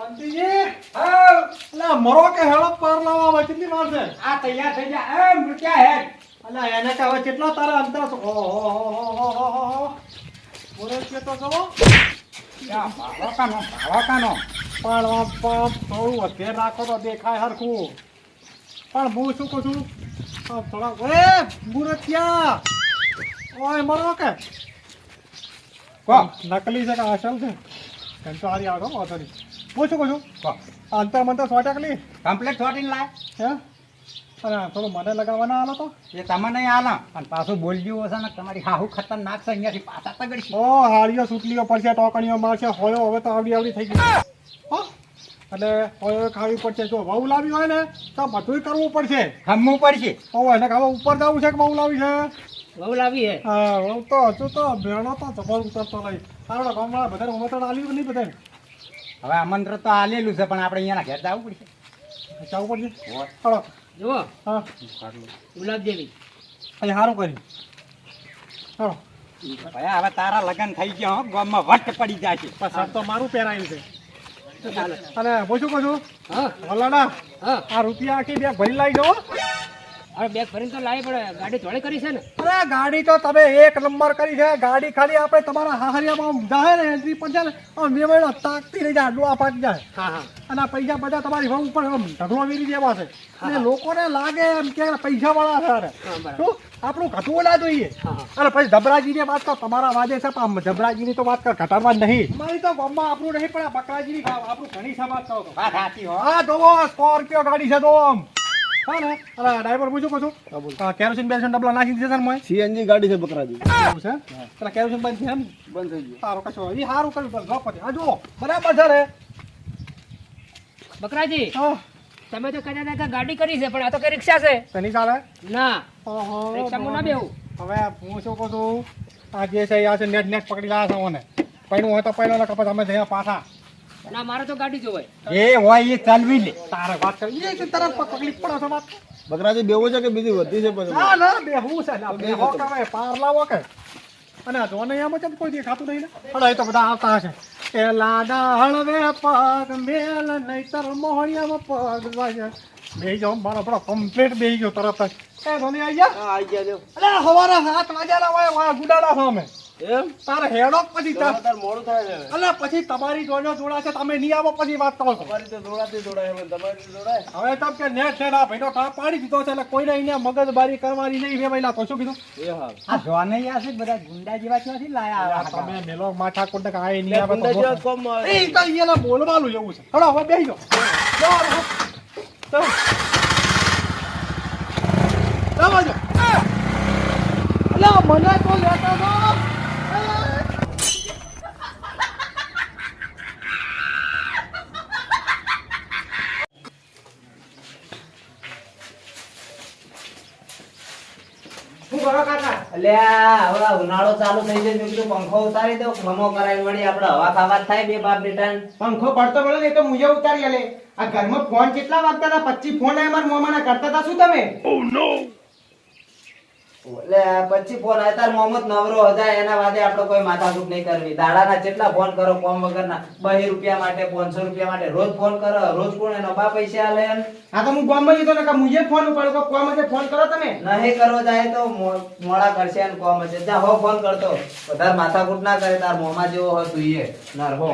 How, અલા મરો કે હેળો પાર લાવવા આવે કેટલી વાર છે? આ તૈયાર થઈ જા. એ મૂક્યા હેડ અલા એને કે હવે કેટલા તારા અંતર છે? બોલે તો જવો. યા, ભાવો કાનો ભાવો કાનો પણ આમ પણ થોડું વધે રાખો તો દેખાય હરખું. પણ હું શું કહું છું? થોડા એ મુરતિયા. ઓય મરો કે. નકલી છે કે અસલ છે? હારી આગળ વાંધો નહીં પૂછું કહું અંતર મંતર સો ટકલી કમ્પ્લેટ છોટીને લાય. હે? અને થોડું મને લગાવવાના આલો તો? એ તમે નહીં આલા અને પાછું બોલજ્યું હશે ને તમારી હાહુ ખતરનાક છે અહીંયાથી પાછા તગડી ઓ હાળીઓ સુટલીઓ પડશે ટોકણીઓ મારશે હોયો હવે તો આવડી આવડી થઈ ગઈ. હો? એટલે હોયો ખાવી પડશે. જો વહુ લાવી હોય ને તો બધુંય કરવું પડશે. ખમવું પડશે. ઓ એને કે હવે ઉપર જવું છે કે વહુ લાવી છે? વહુ લાવી હે હા વહુ તો હજુ તો ભેણો તો જબર ઉતરતો નહીં. સારો ગામવાળા બધા ઉમંત્રણ આલ્યું કે નહીં બધાને? હવે આમંત્રણ તો આલેલું છે પણ આપણે અહીંયાના ઘેર જવું પડશે. જવું પડશે? ચાલો જુઓ. હા. અહીં સારું કર્યું. ચાલો ભાઈ હવે તારા લગ્ન થઈ ગયા હો. ગામમાં વટ પડી જાય છે પણ તો મારું પહેરાયું છે. તો ચાલો. અને હું શું કહું છું હા વલાડા હા. આ રૂપિયા આખી બે ભરી લાવી દો હવે બેગ ભરીને તો લાવી પડે. ગાડી થોડી કરી છે ને? અરે ગાડી તો તમે એક નંબર કરી છે. ગાડી ખાલી આપણે તમારા હાહરિયામાં જાય ને એન્ટ્રી પર જાય આમ બે તાકતી રહી જાય ડોળા પાકી જાય. હા હા. અને પૈસા બધા તમારી વહુ ઉપર ઢગલો વેરી જેવા છે. અને લોકોને લાગે એમ કે પૈસા વાળા છે અરે શું? આપણું ઘટવું ના જોઈએ. અને પછી ધબરાજીની વાત કરો તમારા વાજે છે પણ ધબરાજીની તો વાત કર ઘટાડવા નહીં. મારી તો ગમમાં આપણું નહીં પણ આ બકરાજીની આપણું ઘણી સમાજ કહો વાત સાચી હો. હા જોવો સ્કોર્પિયો ગાડી છે તો આમ. હા ને? અરે ડ્રાઈવર પૂછું? કહું છું કેરોસીન બેરોસીન ડબલા નાખી દીધા ને મોય સીએનજી ગાડી છે બકરાજી. એવું છે? પેલા કેરોસીન બંધ છે એમ? બંધ થઈ ગયું. સારું કશો એ સારું કર્યું બસ લો પછી. આ બરાબર છે રે. બકરાજી તમે તો કદાચ ગાડી કરી છે પણ આ તો કઈ રિક્ષા છે? શેની ચાલે? ના. ઓહો રિક્ષામાં ના બેહું. હવે હું શું કહું છું આ જે છે આ છે નેટ નેટ પકડી લાયા છે મને. પૈણું હોય તો પૈણું કપાસ અમે જઈએ પાછા. ના મારે તો ગાડી જોવાય. એ હોય એ ચાલવી લે. તારે વાત કરી એ તરત પકડી પડો છો વાત? બકરાજી બેવું છે કે બીજી વધી છે પછી? ના ના બે હું છે. ના બે હો કમાય પાર લાવો કે. અને આ જોને આમ જ કોઈ દેખાતું નહીં ને? અરે એ તો બધા આવતા હશે. એ લાડા હળવે પગ મેલ નહીતર મોહણિયામાં પગ વાજે બે જો મારો બડો કમ્પ્લીટ બેહી ગયો તરત જ. એ ધોની આવી ગયા હા આવી ગયા જો. અરે હાથ સાત વાગ્યાના વાય ગુડાડા છો અમે એમ? તારે હેડો પછી તાર તાર મોડું થાય છે અલે પછી તમારી જોડે જોડા છે તમે નહીં આવો પછી વાત કરો. છો તો દોડાતી દોડાય હવે તમારી તો હવે તમ કે નેટ છે આ ભાઈનો ટાપ પાડી દીધો છે એટલે કોઈને અહીંયા મગજબારી કરવાની નહીં તો શું કીધું? એ હા. આ જોનૈયા છે બધા ગુંડા જેવા ક્યાંથી લાયા આ તમે મેલો માથા કોટ કે આય નહીં આવે ગુંડા જેવા કોમ એ તો અહીંયા બોલવાનું એવું છે. હળો હવે બેહી જાઓ. જાઓ. અલા, મને તો લેતા. અલ્યા હવે ઉનાળો ચાલુ થઈ જાય તો પંખો ઉતારી દો ખમો કરાવી વળી આપણે હવા ખાવા થાય બે બાપ બેટા પંખો પડતો પડે ને એ તો મુજે ઉતારી લે આ ઘરમાં ફોન કેટલા વાગતા હતા? પચીસ ફોન આયા મારા મોમાના કરતા હતા શું તમે? એટલે પછી ફોન આવે મોહમ્મદ નવરો હતા એના વાદે આપણે કોઈ માથાકૂટ નહીં કરવી. દાડાના જેટલા ફોન કરો કોમ વગરના બહી રૂપિયા માટે પાંચસો રૂપિયા માટે રોજ ફોન કરો રોજ કોણ એનો બા પૈસા આલે? હા તો હું કોમ જતો ને મુજે ફોન ઉપાડો કોમ હશે ફોન કરો તમે. નહીં કરો જાય તો મોડા કરશે ને કોમ હશે. જા હો ફોન કરતો. વધારે માથાકૂટ ના કરે તાર મોમાં જેવો હોય તું એ નર હો.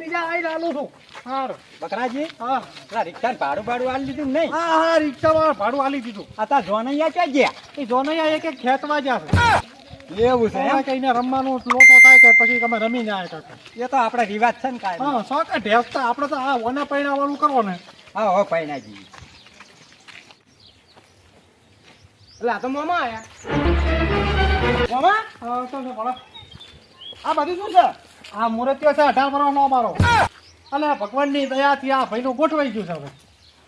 બીજા આઈ લાલું છું. હારું. બકરાજી હા. પેલા રિક્ષા ભાડું ભાડું આલી દીધું નહીં? હા હા રિક્ષામાં ભાડું આલી દીધું. આ તા જોનૈયા ક્યાં ગયા? એ જોનૈયા એક એક ખેતમાં છે. એવું છે એમ? કઈને રમવાનું લોટો થાય કે પછી તમે રમી જાય કાકા એ તો આપણે રિવાજ છે ને કાંઈ હા કે ઢેસતા આપણે તો આ ઓના પૈણા વાળું કરો ને. હા હો પૈણાજી. એટલે આ તો મોમા આયા. મોમા? હા તો તો આ બધું શું છે? આ મૂર્તિઓ છે અઢાર વર્ષનો અમારો. અને ભગવાનની દયાથી આ ભાઈનું ગોઠવાઈ ગયું છે હવે.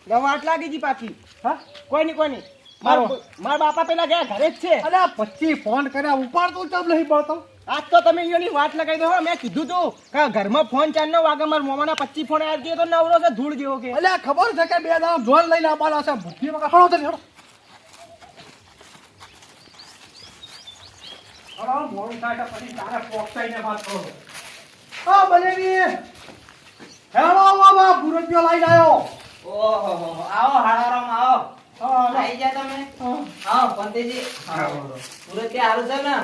દવા લાગી ગઈ પાછી. હા? કોઈ નહીં કોઈ નહીં મારો. મારા બાપા પેલા ગયા ઘરે જ છે. અરે પછી ફોન કર્યા ઉપાડતો ચમ નહીં પડતો. આજ તો તમે એની વાત લગાવી દો હો. મેં કીધું તું કે ઘરમાં ફોન ચાર નો વાગે મારા મોમાના પચીસ ફોન આવી ગયો તો નવરો છે ધૂળ જેવો કે. અલ્યા ખબર છે કે બે દાડા જોન લઈને અમારો છે? ભૂખી વગર હળો જલ્દી, હળો. હળો, મોડું થાય તો પછી તારે પોક્સાઈને વાત કરો. હા બનેવી હેલો બાબા ભૂરતિયો લઈને આવ્યો. ઓહો આવો હાડારામ આવો. આવી ગયા તમે? હા. પંતીજી હારું છે ને?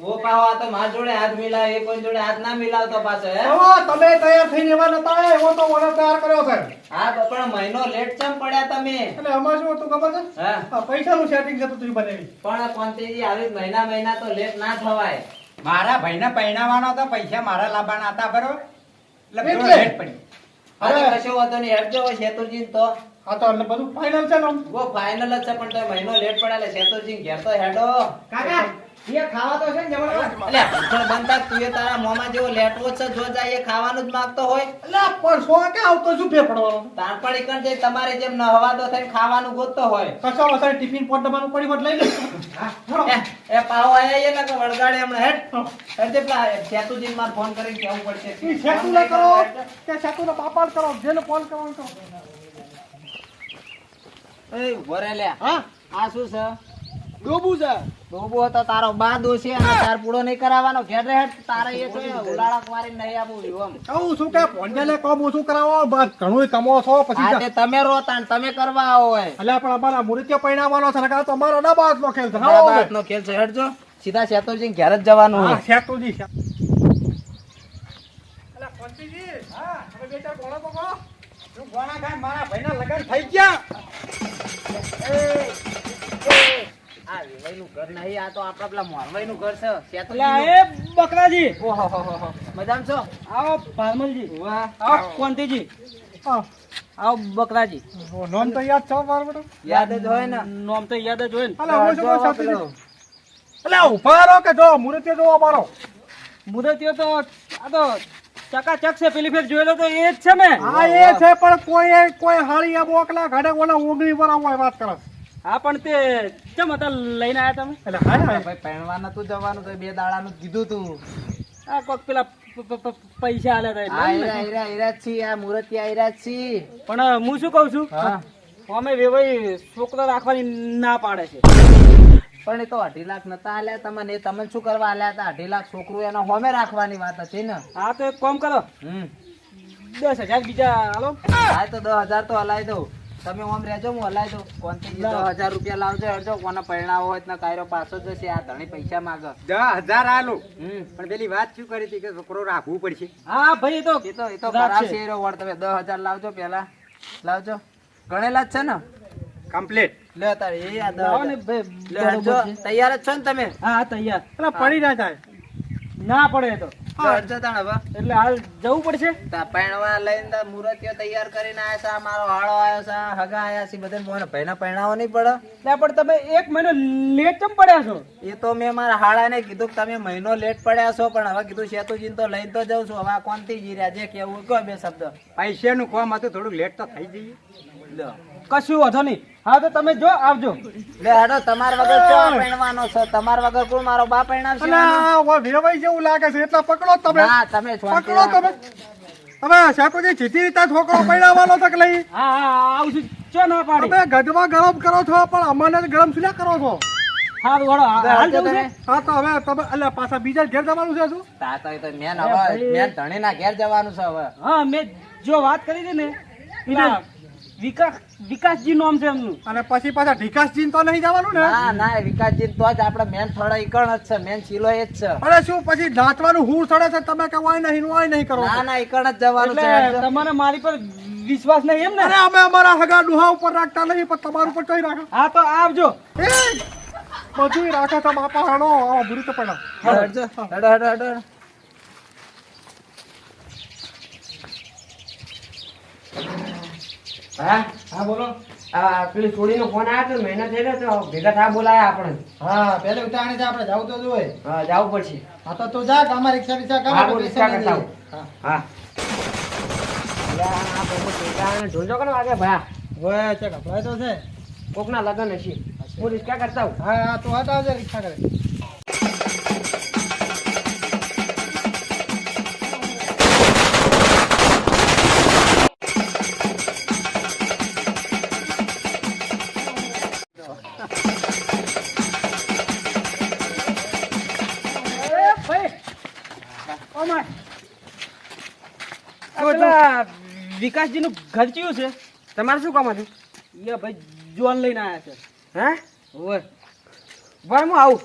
ઓ પાહો આ તો માર જોડે હાથ મિલાવે એ કોઈ જોડે હાથ ના મિલાવતો પાછો હે? હવે તમે તૈયાર થઈને એવા નતા એવો તો મને તૈયાર કર્યો છે. હા તો પણ મહિનો લેટ ચમ પડ્યા તમે? એટલે આમાં શું હતું ખબર છે? હા. આ પૈસાનું સેટિંગ હતું બનાવી. પણ પંતેજી આવી મહિના મહિના તો લેટ ના થવાય. મારા ભાઈને પહેણાવાનો તો પૈસા મારા લાવવાના હતા બરોબર? એટલે? લેટ પડી. અરે અરે. કશો વાતો નહીં હેડજો જો શેતુરજી તો. હા તો એટલે બધું ફાઇનલ છે ને વો ફાઇનલ જ છે પણ તો મહિનો લેટ પડે એટલે શેતુરજી ઘેર તો હેડો. કાકા એ ખાવા તો છે ને જબરદસ્ત એટલે ભૂખણ બનતા તું એ તારા મોંમાં જેવો લેટવો છે જો જાય એ ખાવાનું જ માંગતો હોય. એટલે પણ સો કે આવતો શું ફેર પડવાનો? તાણપણ જે તમારે જેમ નહવાદો થઈને ખાવાનું ગોતતો હોય. ટિફિન પોટ પડી લઈ લે. એ એ આયા એ નકર વળગાડે હમણાં હેડ. હેડ જે પેલા સેતુજીને મારે ફોન કરીને કેવું પડશે. સેટું કરો. કે જેને ફોન કરવાનો કરો એ હા? આ શું છે? ડોબું છે. ડોબો તો તારો બા દોષી અને તાર પૂળો નહીં કરાવવાનો. ઘેર રહે તારે એ તો ઉલાળા કુવારી નહીં આપું એમ. કહું છું કે ફોન લે કોમ ઓછું કરાવો બસ ઘણું કમો છો પછી આજે તમે રોતા ને તમે કરવા આવો હોય. એટલે પણ અમારા મૂર્તિઓ પરિણામવાનો છે ને કાં તો અમારો ડબ્બા હાથનો ખેલ છે ના હા, નો ખેલ છે હેડજો. સીધા સેતુજી ઘેર જ જવાનું હા સેટ અલ્યા પંતીજી હા હવે બે ચાર ગોળો તો ગોળો. તું ખાય મારા ભાઈના લગ્ન થઈ ગયા. આ વેવાઈનું ઘર નહીં આ તો આપણા પેલા મોરવાઈનું ઘર છે. એટલે એ બકરાજી. ઓહો મજામાં છો? આવો ભારમલજી વાહ. આવો કોંતીજી. આવો બકરાજી. નોમ તો યાદ છો મારો યાદ જ હોય ને? નોમ તો યાદ જ હોય ને. શું જો. સેતુજી કે જો મૂર્તિઓ જોવો અમારો મુદતીઓ તો આ તો ચકાચક છે પેલી ફેર જોયેલો તો એ જ છે ને. હા એ છે પણ કોઈ કોઈ હાળી આ બોકલા ઘડે ઓલા ઓગણી પર આવો વાત કરે હા પણ તે કેમ હતા લઈને આયા તમે? એટલે હા ભાઈ પહેણવા નતું જવાનું તો બે દાડાનું કીધું તું. આ કોક પેલા પૈસા આલે એટલે આયરા હીરા હીરા છી આ મૂર્તિ હીરા છી પણ હું શું કઉ છું. અમે વેવાઈ છોકરો રાખવાની ના પાડે છે. પણ એ તો અઢી લાખ નતા આલ્યા તમને એ તમે શું કરવા આલ્યા હતા? અઢી લાખ છોકરું એનો હોમે રાખવાની વાત હતી ને. હા તો એક કોમ કરો. હમ. દસ હજાર બીજા હાલો. હા તો દસ હજાર તો હલાઈ દઉં. તમે ઓમ રહેજો હું હલાય દો કોણ દસ હજાર રૂપિયા લાવજો હેડજો કોને પરણાવો હોય તો કાયરો પાછો જશે આ ધણી પૈસા માંગ. દસ હજાર આલું. હમ. પણ પેલી વાત શું કરી હતી કે છોકરો રાખવું પડશે? હા ભાઈ તો એ તો એ તો ખરાબ છે એરો વળ તમે દસ હજાર લાવજો પેલા લાવજો. ગણેલા જ છે ને? કમ્પ્લીટ લે તારે એ આ દસ ને ભાઈ. તૈયાર જ છો ને તમે? હા તૈયાર. એટલે પડી ના જાય. ના પડે તો. એટલે હાલ જવું પડશે? પૈણવા લઈને મૂર્તિઓ તૈયાર કરીને આયા છે આ મારો હાળો આયો છે હગા આયા છે બધાને મોને ભાઈને પૈણાવો નહીં પડે. પણ તમે એક મહિનો લેટ ચમ પડ્યા છો? એ તો મેં મારા હાળાને કીધું કે તમે મહિનો લેટ પડ્યા છો પણ હવે કીધું શેતુજી તો લઈને તો જાઉં છું. હવે કોનથી જીર્યા? જે કેવું કયો બે શબ્દ. પૈસાનું કોમ હતું થોડું લેટ તો થઈ જઈએ. કશું વધો નહીં. હા તો તમે જો આવજો. લે હેડો તમાર વગર કોણ પૈણવાનો છે. તમાર વગર કોણ મારો બા પૈણાવશે અલ્યા વેવાઈ જેવું લાગે છે એટલા પકડો તમે. હા તમે પકડો તમે. હવે સેતુજી સીધી રીતે છોકરો પૈણાવાનો છે કે લઈ. હા હા આવશું ચો ના પાડી. તમે ગઢમાં ગરમ કરો છો પણ અમને ગરમ શું કરો છો? હા વળો હાલ જવું છે. હા તો હવે તમે અલ્યા પાછા બીજા ઘેર જવાનું છે શું? તા તો મેન હવે મેન ધણીના ઘેર જવાનું છે હવે. હા મેં જો વાત કરી હતી ને વિકાસ વિકાસજી નામ છે એમનું. અને પછી પાછા ઢીકાસજી તો નહીં જવાનું ને? ના ના વિકાસજી તો જ આપણે મેન થોડા ઈકણ જ છે મેન શીલો એ જ છે. અરે શું પછી નાચવાનું હું થોડે છે તમે કે વાય નહીં વાય નહીં કરો ના ના ઈકણ જ જવાનું છે તમારે મારી પર વિશ્વાસ નહીં એમ અરે ને અમે અમારા હગા ડુહા ઉપર રાખતા નહીં પણ તમારું પર કઈ રાખો? હા તો આવજો. એ! બધું રાખો તમે આપા હાણો આવા બુરી તો પડો હેડો હેડો હેડો. હા? હા બોલો. આ પેલી છોડીનો ફોન આવ્યો તો મહેનત ગયો તો ભેગા થા બોલાયા આપણે હા પેલે આપણે જવું તો જોઈએ. હા જવું પડશે. હા તો તું જા ગામમાં રિક્ષા આપણે હું પૈસા રિક્ષા કરતા. હા. વાગે ભયા કપડાં તો છે. કોકના લગન હશે. હું રિક્ષા કરતા હું હા હા તું હટાવજે રિક્ષા કરે જો પેલા વિકાસજીનું ઘર ચિયું છે? તમારે શું કામ હતું? એ ભાઈ જોન લઈને આવ્યા છે. હે? ઓય. બર હું આવું.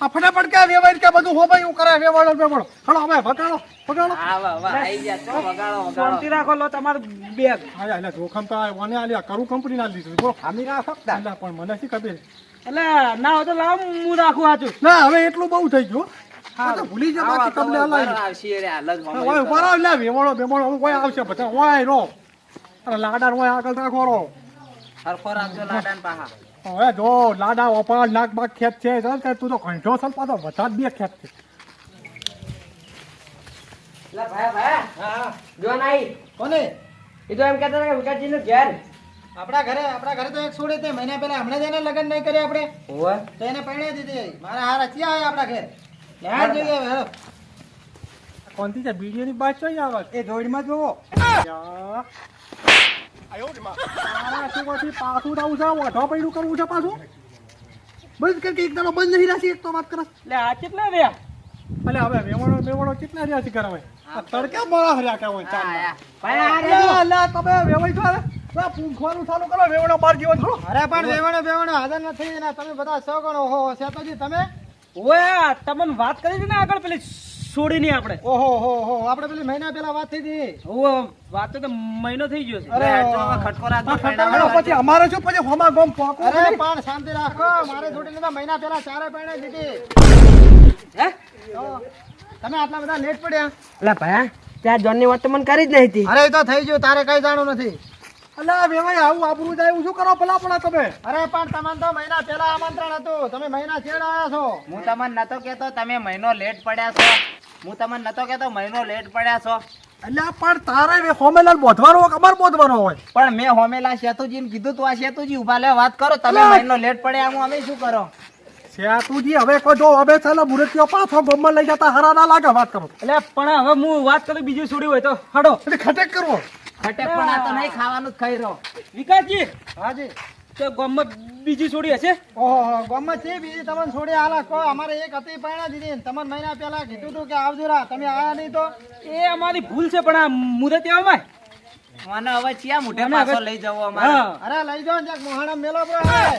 આ ફટાફટ કે વેવાઈ કે બધું? હો ભાઈ હું કરે વેવાડો વેવાડો હલો હવે ભગાડો ભગાડો. આ વાહ વાહ આઈ ગયા તો ભગાડો ભગાડો. શાંતિ રાખો લો તમાર બેગ. હા એટલે જોખમ તો આ મને આલ્યા કરું કંપની ના લીધું બોલો ખામી રાખો ફક્ત એટલે પણ મને શી ખબર? એટલે ના હોય તો લાવ હું રાખું હાચું. ના હવે એટલું બહુ થઈ ગયું આ તો ભૂલી જા બાકી તમને વાર આવશે રે હાલ ઓય ઉપર આવ લે વેવાડો બેવાડો હવે આવશે બધા ઓય રો. અરે લાડા ઓય આગળ રાખો રો. હરખો રાખજો લાડાન પાહા હવે જો લાડા ઓપાળ નાક બાક ખેત છે તું તો કંઠો સલ પાછો વધાર બે ખેત છે. એટલે ભાઈ ભાઈ. જો નહીં. કોને? એ તો એમ કહેતા કે વિકાસજીનું ઘેર. આપણા ઘરે આપણા ઘરે તો એક છોડે તે મહિના પહેલા હમણાં જ એને લગ્ન નહીં કર્યા આપણે. તો એને પરણાઈ દીધી. મારા હારા ક્યાં આવ્યા આપણા ઘેર? કોનથી છે? ની બાત ચોઈ આવે એ જોડીમાં જોવો. પાછું આવું છે વાઢવા પડ્યું કરવું છે પાછું? બંધ કર કે એક દાડો બંધ નહીં રાખી એક તો વાત કરસ એટલે આ કેટલા રહ્યા? અલે હવે વેવણો બેવણો કેટલા રહ્યા છે ઘરે? આ તડકે મોળા હર્યા કે હોય ચાલ. ભાઈ અલે, અલે, તમે વેવાઈ છો અરે. પૂંખવાનું ચાલુ કરો વેવણો બાર જેવો થોડો અરે પણ વેવણો બેવણો હાજર નથી. ને તમે બધા સગણો ગણો ઓહો સેતોજી તમે? ઓય તમને વાત કરી હતી ને આગળ પેલી છોડીની આપણે? ઓહો હો હો આપણે પેલી મહિના પહેલા વાત થઈ હતી. ઓ વાત તો મહિનો થઈ ગયો છે. અરે ખટકો પછી અમારે શું પછી હોમા ગોમ પોકો અરે પણ શાંતિ રાખો મારે જોડીને તો મહિના પેલા ચારે પરણાઈ દીધી. હે? તમે આટલા બધા લેટ પડ્યા. એટલે ભાઈ ત્યાં જોનની વાત તો મને કરી જ નહીં હતી. અરે તો થઈ ગયું તારે કઈ જાણું નથી. અલે વેવાઈ આવું આબરું જાય એવું શું કરો ભલા પણ તમે? અરે પણ તમને તો મહિના પહેલા આમંત્રણ હતું. તમે મહિના છેડ આવ્યા છો. હું તમને નતો કેતો તમે મહિનો લેટ પડ્યા છો. હું તમને નતો કેતો મહિનો લેટ પડ્યા છો. એટલે પણ તારે હોમેલાલ બોધવાનો હોય કે અમારે બોધવાનો હોય? પણ મેં હોમેલા શેતુજીને કીધું તું આ શેતુજી ઊભા લે વાત કરો. તમે મહિનો લેટ પડ્યા હું અમે શું કરો? શેતુજી હવે કોઈ જો હવે ચાલો મુરતીઓ પાછો ગમમાં લઈ જતા હરા ના લાગે વાત કરો. એટલે પણ હવે હું વાત કરું બીજું છોડી હોય તો હડો. એટલે ખટેક કરવો. ખટેક પણ આ તો નહીં ખાવાનું જ ખાઈ રહ્યો વિકાસજી હાજી. તો ગમત બીજી છોડી હશે? ઓહો ગમત છે બીજી તમને છોડી આલા. કો અમારે એક હતી પરણા દીધી તમને મહિના પહેલા કીધું તું કે આવજો રા તમે આયા નહીં તો. એ અમારી ભૂલ છે પણ આ મુદત એવામાં મને હવે ચિયા મુઠે પાછો લઈ જવો અમારે. અરે લઈ જાઓ ને મોહાણા મેલો બ્રો ના,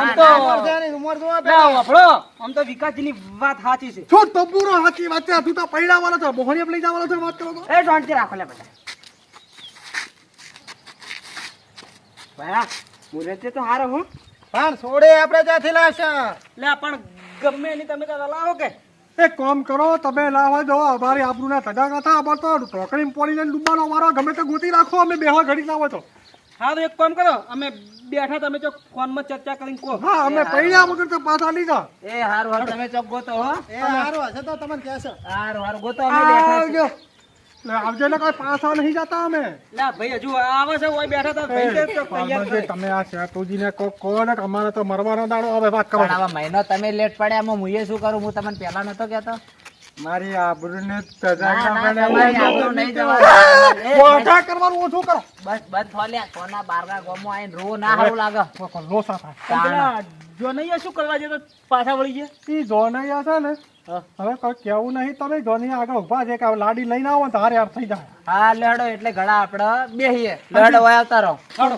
આમ તો ઉમર છે ને, ઉંમર જોવા ના, પેલા. વાપરો. આમ તો વિકાસજીની વાત સાચી છે. શું પૂરો સાચી વાત છે તું તો પૈડા વાળો છો મોહણી લઈ જવાનો છો વાત કરો તો. એ શાંતિ રાખો લે બધા. ભાઈ મુરત તો હારો હું. પણ છોડે આપણે ત્યાંથી લાવશે? એટલે પણ ગમે એની તમે તો લાવો કે? એક કામ કરો તમે લાવવા દો અમારી આબરૂના તગા કથા અમાર તો ઢોકળી પોણીને ડૂબવાનો મારો ગમે તે ગોતી રાખો અમે બે ઘડી લાવો તો. હા તો એક કામ કરો અમે બેઠા તમે જો ફોનમાં ચર્ચા કરીને કહો. હા અમે પૈડા વગર તો પાછા નહીં જા એ હારું હારું તમે ચોક ગોતો હો. એ હશે તો તમને કહેશો હારું હારું ગોતો અમે બેઠા. આવજો લે આવજો એટલે પાછા નહીં જતા અમે. લા ભાઈ હજુ આવે છે ઓય બેઠા તા ભાઈ. તો તૈયાર પાલનજી, કરે. તમે આ સેતુજીને કહો કહો ને અમારે તો મરવાનો દાડો હવે વાત કરો. આવા મહિનો તમે લેટ પડ્યા એમાં હું શું કરું? હું તમને પહેલા નતો કહેતો. મારી આબરૂને ના, ના, નહીં જવા કરવાનું ઓછું કરો. બસ બસ થોલ્યા કોના બારગા ગોમો આઈને રો ના હારું લાગે. લોસા થાય. જો નહીં શું કરવા જતો? પાછા વળી ગયા? ઈ નહીં છે ને. હવે કોઈ કેવું નહીં તમે ધોની આગળ ઊભા છે કે લાડી લઈને આવો ને તો હારે થઈ જાય. હા લેડો એટલે ગળા આપડે બેહીએ. લડો આવતા રહો. હું